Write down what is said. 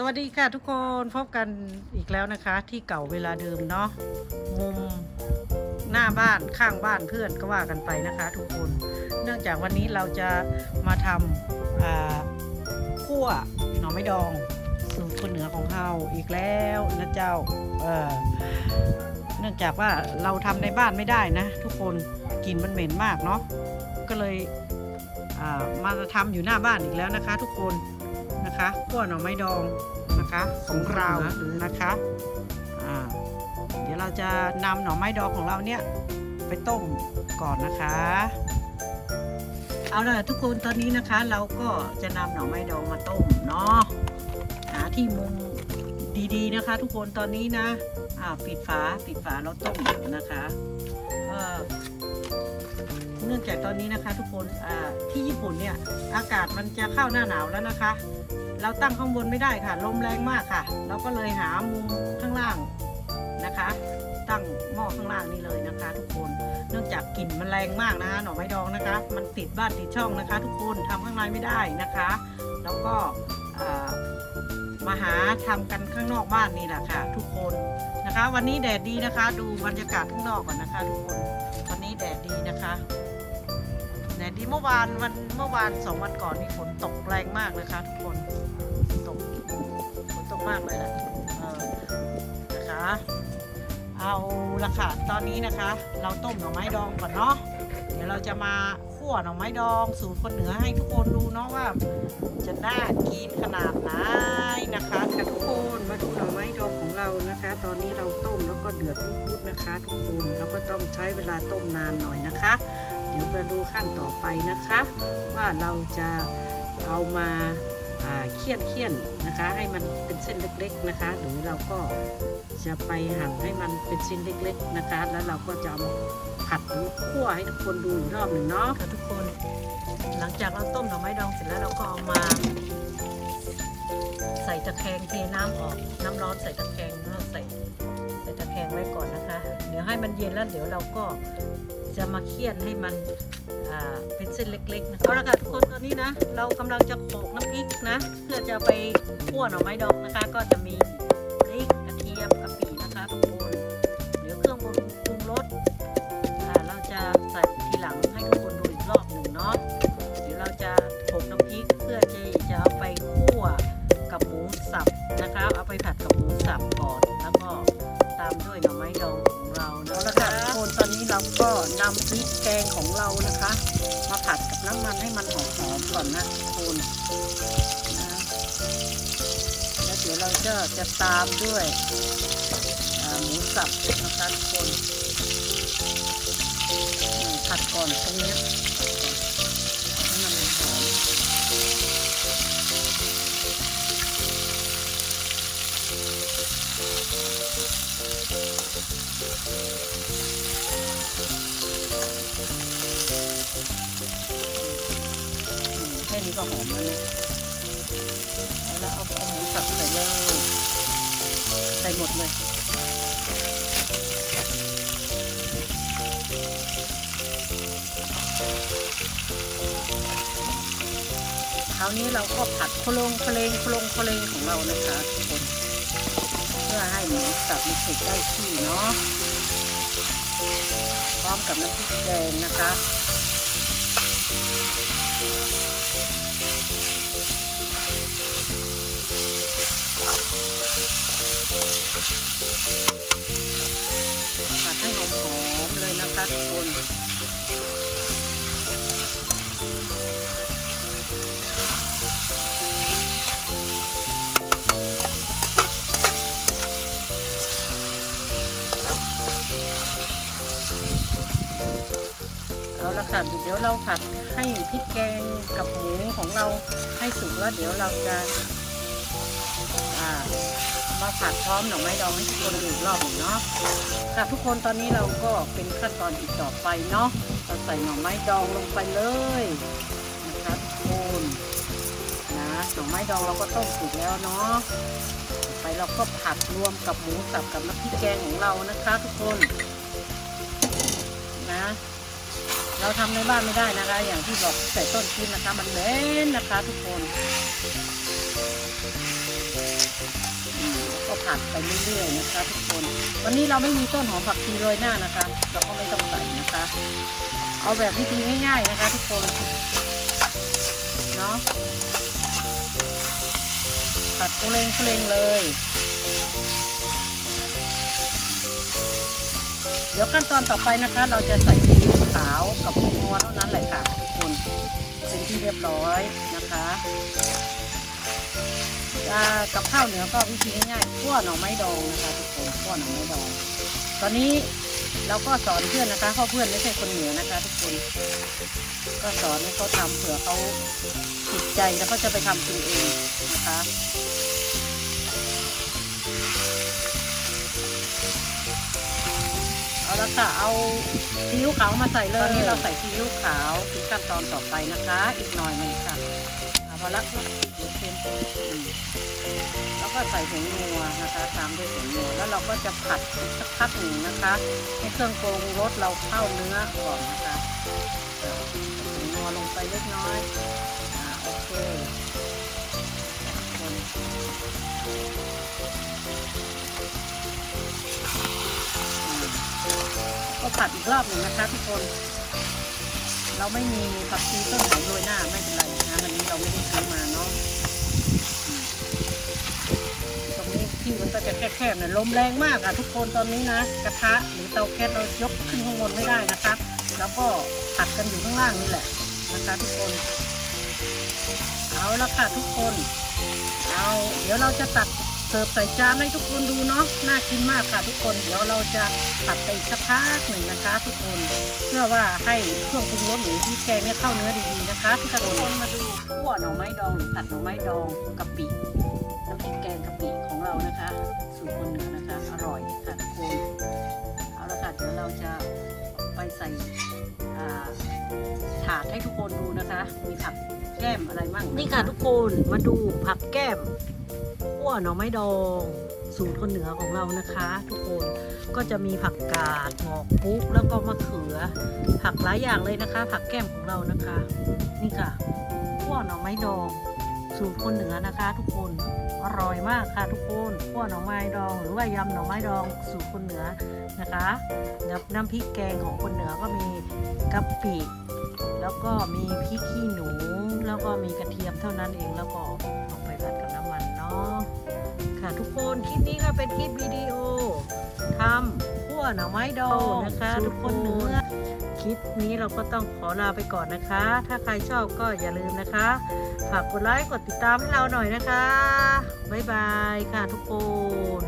สวัสดีค่ะทุกคนพบกันอีกแล้วนะคะ ที่เก่าเวลาเดิมเนาะมุมหน้าบ้านข้างบ้านเพื่อนก็ว่ากันไปนะคะ ทุกคน เนื่องจากวันนี้เราจะมาทำอ่าคั่วหน่อไม้ดองสูตรคนเหนือของเฮาอีกแล้วนะเจ้าเเนื่องจากว่าเราทำในบ้านไม่ได้นะ ทุกคนกลิ่นมันเหม็นมากเนาะก็เลยมาทำอยู่หน้าบ้านอีกแล้วนะคะ ทุกคน นะคะขั้วหน่อไม้ดองนะคะของเรานะคะอ่าเดี๋ยวเราจะนำหน่อไม้ดองของเราเนี่ยไปต้มก่อนนะคะ เอาล่ะทุกคนตอนนี้นะคะ เราก็จะนำหน่อไม้ดองมาต้มเนาะหาที่มุมดีๆนะคะ ทุกคนตอนนี้นะอ่าปิดฝาปิดฝาเราต้มนะคะเออเนื่องจากตอนนี้นะคะ ทุกคนอ่าที่ญี่ปุ่นเนี่ยอากาศมันจะเข้าหน้าหนาวแล้วนะคะ เราตั้งข้างบนไม่ได้ค่ะ ลมแรงมากค่ะ เราก็เลยหามุมข้างล่างนะคะ ตั้งหม้อข้างล่างนี่เลยนะคะ ทุกคน เนื่องจากกลิ่นมันแรงมากนะคะหน่อไม้ดองนะคะ มันติดบ้านติดช่องนะคะ ทุกคนทำข้างในไม่ได้นะคะ แล้วก็มาหาทำกันข้างนอกบ้านนี่แหละค่ะ ทุกคนนะคะ วันนี้แดดดีนะคะ ดูบรรยากาศข้างนอกก่อนนะคะทุกคน วันนี้แดดดีนะคะแดดดีเมื่อวานวันเมื่อวานสองวันก่อนนี่ฝนตกแรงมากนะคะทุกคน มากเลยแหละนะคะ เอาละค่ะตอนนี้นะคะ เราต้มหน่อไม้ดองก่อนเนาะเดี๋ยวเราจะมาคั่วหน่อไม้ดองสูตรคนเหนือให้ทุกคนดูเนาะว่า จะน่ากินขนาดไหนนะคะค่ะทุกคนมาดูหน่อไม้ดองของเรานะคะ ตอนนี้เราต้มแล้วก็เดือดพุดๆนะคะ ทุกคนแล้วก็ต้องใช้เวลาต้มนานหน่อยนะคะ เดี๋ยวมาดูขั้นต่อไปนะคะ ว่าเราจะเอามาเคี่ยนเคี่ยน นะคะ ให้มันเป็นเส้นเล็กๆนะคะ หรือเราก็จะไปหั่นให้มันเป็นชิ้นเล็ก ๆนะคะ แล้วเราก็จะเอามาผัดหรือคั่วให้ทุกคนดูอีกรอบหนึ่งเนาะค่ะทุกคน หลังจากเราต้มหน่อไม้ดองเสร็จแล้วเราก็เอามา ใส่ตะแคงเทน้ำออก น้ำร้อนใส่ตะแคงแล้วใส่ใส่ตะแคงไว้ก่อนนะคะ เดี๋ยวให้มันเย็นแล้วเดี๋ยวเราก็จะมาเคี่ยนให้มันเป็นเส้นเล็กๆนะคะเอาละค่ะทุกคนตอนนี้นะ เรากำลังจะโขลกน้ำพริกนะ เพื่อจะไปคั่วหน่อไม้ดองนะคะ ก็จะมีามด้วยหน่อไม้ดองของเราแล้วค่ะทุกคนตอนนี้เราก็นำพริกแกงของเรานะคะ มาผัดกับน้ำมันให้มันหอมๆก่อนนะทุกคนนะแล้วเดี๋ยวเราจะจะตามด้วยหมูสับนะคะทุกคนผัดก่อนตรงนี้ ส่หมดเลยคราวนี้เราก็ผัดโคลงโคลงโคลงโคลงของเรานะคะทุกคนเพื่อให้หมูสับมันสุกได้ที่เนาะพร้อมกับน้ำพริกแกงนะคะ ผัดให้หอมๆเลยนะคะทุกคนเอาละค่ะเดี๋ยวเราผัดให้พริกแกงกับหมูของเราให้สุกแล้วเดี๋ยวเราจะอ่า มาผัดพร้อมหน่อไม้ดองให้ทุกคนดูรอบหนึ่งเนาะค่ะทุกคนตอนนี้เราก็เป็นขั้นตอนอีกต่อไปเนาะเราใส่หน่อไม้ดองลงไปเลยนะคะทุกคนนะหน่อไม้ดองเราก็ต้มสุกแล้วเนาะไปเราก็ผัดรวมกับหมูสับกับน้ำพริกแกงของเรานะคะ ทุกคนนะเราทำในบ้านไม่ได้นะคะ อย่างที่บอกใส่ต้นคลิปนะคะ มันเหม็นนะคะ ทุกคน ผัดไปเรื่อยๆนะคะทุกคน วันนี้เราไม่มีต้นหอมผักชีโรยหน้านะคะ เราก็ไม่ต้องใส่นะคะ เอาแบบวิธีง่ายๆนะคะ ทุกคนเนาะผัดกุเลงกุเลงเลย เดี๋ยวขั้นตอนต่อไปนะคะ เราจะใส่ซีอิ๊วขาวกับผงนัวเท่านั้นแหละค่ะทุกคนเป็นที่เรียบร้อยนะคะจะ กับข้าวเหนือก็วิธีง่ายๆคั่วหน่อไม้ดองนะคะทุกคนคั่วหน่อไม้ดอง ตอนนี้เราก็สอนเพื่อนนะคะเพราะเพื่อนไม่ใช่คนเหนือนะคะ ทุกคน ก็สอนให้เขาทำเผื่อเขาติดใจแล้วเขาจะไปทำกินเองนะคะเอาละค่ะเอาซีอิ๊วขาวมาใส่เลยตอนนี้เราใส่ซีอิ๊วขาวเป็นขั้นตอนต่อไปนะคะ อีกหน่อยหนึงค่ะ พอละเดี๋ยวเค็มอืมแล้วก็ใส่ผงนัวนะคะตามด้วยผงนัวแล้วเราก็จะผัดสักพักหนึ่งนะคะให้เครื่องปรุงรสเราเข้าเนื้อก่อนนะคะเอ่อใส่ผงนัวลงไปเล็กน้อยอ่าโอเคก็ผัดอีกรอบหนึ่งนะคะทุกคน เราไม่มีผักชีต้นหอมโรยหน้าไม่เป็นไรนะวันนี้เราไม่ได้ซื้อมาเนาะตรงนี้ที่มันก็จะแคบๆเนี่ยลมแรงมากอะทุกคนตอนนี้นะ กระทะหรือเตาแก๊สเรายกขึ้นข้างบนไม่ได้นะคะแล้วก็ผัดกันอยู่ข้างล่างนี่แหละนะคะทุกคนเอาละค่ะทุกคนเอาเดี๋ยวเราจะตัด เสิร์ฟใส่จานให้ทุกคนดูเนาะน่ากินมากค่ะทุกคนเดี๋ยวเราจะผัดไปอีกสักพักหนึ่งนะคะ ทุกคนเพื่อว่าให้เครื่องปรุงรสหรือพริกแกงเนี่ยเข้าเนื้อดีๆนะคะทุกคนมาดูขั่วหน่อไม้ดองหรือผัดหน่อไม้ดองกะปิน้ำพริกแกงกะปิของเรานะคะสูตรคนเหนือนะคะอร่อยค่ะทุกคนเอาละค่ะเดี๋ยวเราจะไปใส่ถาดให้ทุกคนดูนะคะ มีผักแก้มอะไรมั่งนี่ค่ะทุกคนมาดูผักแก้ม หน่อไม้ดอง สูตรคนเหนือของเรานะคะ ทุกคนก็จะมีผักกาดหมอกปุ๊กแล้วก็มะเขือ ผักหลายอย่างเลยนะคะ ผักแก้มของเรานะคะ นี่ค่ะขั่วหน่อไม้ดอง สูตรคนเหนือนะคะ ทุกคนอร่อยมากค่ะทุกคนขั่วหน่อไม้ดอง หรือว่ายำหน่อไม้ดองสูตรคนเหนือนะคะน้ำน้ำพริกแกงของคนเหนือก็มีกะปิแล้วก็มีพริกขี้หนู แล้วก็มีกระเทียมเท่านั้นเองแล้วก็ลงไปผัดกับน้ำมันเนาะ ค่ะทุกคนคลิปนี้ก็เป็นคลิปวิดีโอทำขั่วหน่อไม้ดองนะคะ ทุกคนเนื้อคลิปนี้เราก็ต้องขอลาไปก่อนนะคะ ถ้าใครชอบก็อย่าลืมนะคะฝากกดไลค์กดติดตามให้เราหน่อยนะคะบ๊ายบายค่ะทุกคน